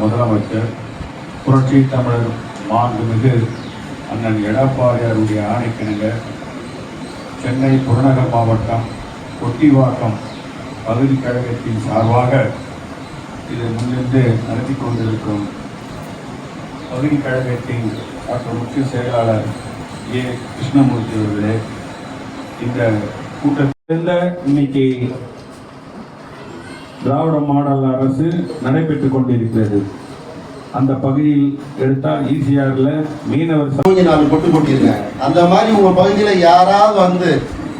முதலமைச்சர் புரட்சி தமிழர் மாண்புமிகு அண்ணன் எடப்பாடியாருடைய ஆணைக்கிணங்க சென்னை புறநகர் மாவட்டம் கொட்டிவாக்கம் பகுதி கழகத்தின் சார்பாக இதை முன்னின்று நடத்தி கொண்டிருக்கும் பகுதி கழகத்தின் டாக்டர் முக்கிய செயலாளர் ஏ. கிருஷ்ணமூர்த்தி அவர்களே இந்த கூட்டத்தில் இன்னைக்கு திராவிட மாடல் அரசு நடைபெற்றுக் கொண்டிருக்கிறது. அந்த பகுதியில் எடுத்தால் ஈசிஆர்ல மீனவர் நாலு கொட்டு கொட்டியிருக்காங்க. அந்த மாதிரி உங்க பகுதியில யாராவது வந்து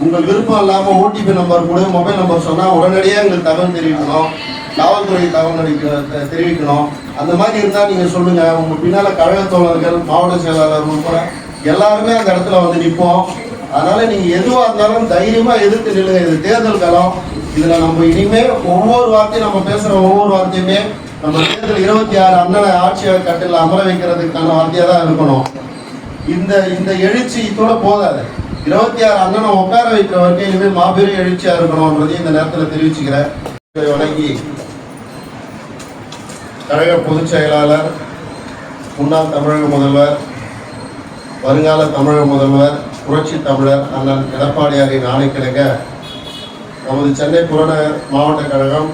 உங்கள் விருப்பம் இல்லாம ஓடிபி நம்பர் கூட மொபைல் நம்பர் சொன்னா உடனடியாக எங்களுக்கு தகவல் தெரிவிக்கணும். காவல்துறை தகவல் தெரிவிக்கணும். அந்த மாதிரி இருந்தா நீங்க சொல்லுங்க. உங்க பின்னால கழக தோழர்கள் மாவட்ட செயலாளர் உட்பட எல்லாருமே அந்த இடத்துல வந்து நிற்போம் அதனால நீங்க எதுவா இருந்தாலும் தைரியமா எதிர்த்து நில்லுங்க. இது தேர்தல் காலம் இதுல நம்ம இனிமே ஒவ்வொரு வார்த்தையும் நம்ம பேசுற ஒவ்வொரு வார்த்தையுமே நம்ம தேர்தல் இருபத்தி ஆறு அண்ணனை ஆட்சியாளர் கட்டில் அமர வைக்கிறதுக்கான வார்த்தையா தான் இருக்கணும். இந்த இந்த எழுச்சி இதோட போதாது. இருபத்தி ஆறு அண்ணனை உட்கார வைக்கிற வரைக்கும் இனிமேல் மாபெரும் எழுச்சியா இருக்கணும்ன்றதையும் இந்த நேரத்தில் தெரிவிச்சுக்கிறேன். வணங்கி கழக பொதுச் செயலாளர் முன்னாள் தமிழக முதல்வர் வருங்கால தமிழக முதல்வர் புரட்சி தமிழர் அண்ணன் எடப்பாடியாரின் ஆணைக்கிழங்க நமது சென்னை புறநகர் மாவட்ட கழகம்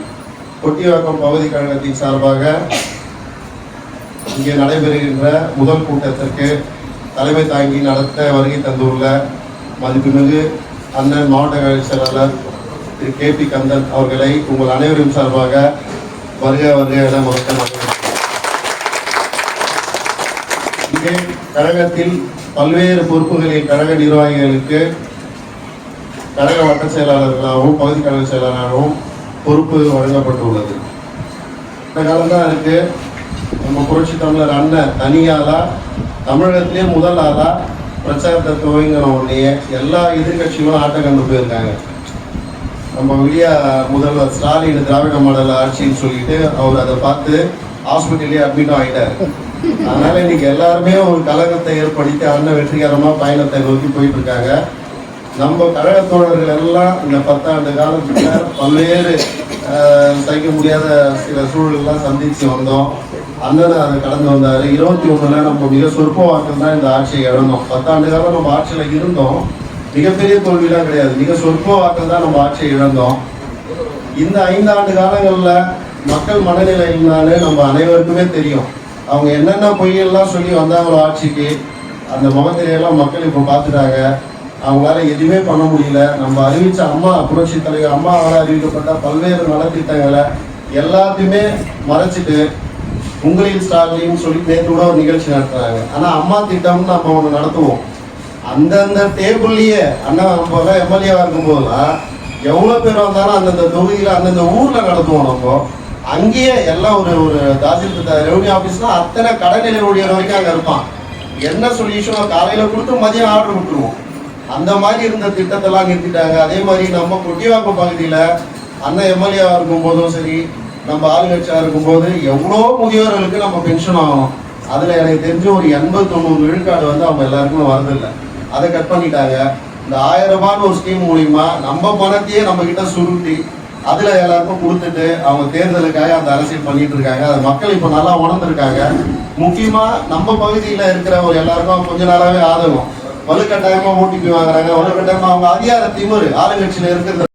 கொட்டிவாக்கம் பகுதி கழகத்தின் சார்பாக இங்கே நடைபெறுகின்ற முதல் கூட்டத்திற்கு தலைமை தாங்கி நடத்த வருகை தந்துள்ள மதிப்புமிகு அண்ணன் மாவட்ட கழக செயலாளர் திரு கே பி கந்தன் அவர்களை உங்கள் அனைவரும் சார்பாக வருக வருக என முதற்க இங்கே கழகத்தில் பல்வேறு பொறுப்புகளில் கழக நிர்வாகிகளுக்கு கழக வட்ட செயலாளர்களாகவும் பகுதி கழக செயலாளராகவும் பொறுப்பு வழங்கப்பட்டுள்ளது. இந்த காலம் தான் இருக்கு. நம்ம புரட்சி தமிழர் அண்ணன் தனியாளா தமிழகத்திலே முதல் ஆளா பிரச்சாரத்தை துவங்கின உடனே எல்லா எதிர்கட்சிகளும் ஆட்டம் கண்டு போயிருக்காங்க. நம்ம விடிய முதல்வர் ஸ்டாலின் திராவிட மாடல் ஆட்சின்னு சொல்லிட்டு அவர் அதை பார்த்து ஹாஸ்பிட்டல்லே அட்மிட்டும் ஆகிட்டார் அதனால இன்னைக்கு எல்லாருமே ஒரு கழகத்தை ஏற்படுத்தி அண்ணன் வெற்றிகரமா பயணத்தை நோக்கி போயிட்டு இருக்காங்க. நம்ம கழக தோழர்கள் எல்லாம் இந்த பத்தாண்டு காலத்துல பல்வேறு தைக்க சகிக்க முடியாத சில சூழல்லாம் சந்திச்சு வந்தோம். அண்ணன் அதை கடந்து வந்தாரு. இருபத்தி ஒண்ணுல நம்ம மிக சொற்ப வாக்கில் தான் இந்த ஆட்சியை இழந்தோம். பத்தாண்டு காலம் நம்ம ஆட்சியில இருந்தோம். மிகப்பெரிய தோல்விலாம் கிடையாது. மிக சொற்ப வாக்கில் தான் நம்ம ஆட்சியை இழந்தோம். இந்த ஐந்தாண்டு காலங்களில் மக்கள் மனநிலை நம்ம அனைவருக்குமே தெரியும். அவங்க என்னென்ன பொய்யெல்லாம் சொல்லி வந்தாங்களோ ஆட்சிக்கு அந்த முகத்திரையெல்லாம் மக்கள் இப்போ பார்த்துட்டாங்க. அவங்களால எதுவுமே பண்ண முடியல. நம்ம அறிவித்த அம்மா புரட்சி தலைவர் அம்மாவால் அறிவிக்கப்பட்ட பல்வேறு நலத்திட்டங்களை எல்லாத்தையுமே மறைச்சிட்டு உங்களின் ஸ்டார்லையும் சொல்லி நேற்று கூட ஒரு நிகழ்ச்சி நடத்துறாங்க. ஆனால் அம்மா திட்டம்னு நம்ம ஒன்று நடத்துவோம். அந்தந்த டேபிள்லயே அண்ணா நம்ம எம்எல்ஏவாக இருக்கும் எவ்வளோ பேர் வந்தாலும் அந்தந்த தொகுதியில் அந்தந்த ஊரில் நடத்துவோம் நம்ம. அங்கேயே எல்லாம் ஒரு ஒரு தாசில் ரெவன்யூ ஆபீஸ்ல அத்தனை கடைநிலை ஊழியர் வரைக்கும் அங்கே இருப்பான். என்ன சொல்யூஷனோ காலையில் கொடுத்து மதியம் ஆர்டர் விட்டுருவோம் அந்த மாதிரி இருந்த திட்டத்தெல்லாம் நிறுத்திட்டாங்க. அதே மாதிரி நம்ம கொட்டிவாக்கம் பகுதியில் அண்ணன் எம்எல்ஏவாக இருக்கும் போதும் சரி நம்ம ஆளுங்கட்சியாக இருக்கும்போது எவ்வளோ முதியோர்களுக்கு நம்ம பென்ஷன் ஆகும். அதில் எனக்கு தெரிஞ்ச ஒரு எண்பது தொண்ணூறு விழுக்காடு வந்து அவங்க எல்லாருக்குமே வரதில்லை அதை கட் பண்ணிட்டாங்க. இந்த ஆயிரம் ரூபான்னு ஒரு ஸ்கீம் மூலிமா நம்ம பணத்தையே நம்ம கிட்ட சுருட்டி அதில் எல்லாருக்கும் கொடுத்துட்டு அவங்க தேர்தலுக்காக அந்த அரசியல் பண்ணிட்டு இருக்காங்க. அது மக்கள் இப்போ நல்லா உணர்ந்துருக்காங்க. முக்கியமாக நம்ம பகுதியில் இருக்கிற ஒரு எல்லாருக்கும் கொஞ்ச நாளாகவே ஆதரவும் வலுக்கட்டாயமா ஓடிபி வாங்குறாங்க வலுக்கட்டாயமா அவங்க அதிகார திமிரு ஆளுங்கட்சியில இருக்கிறது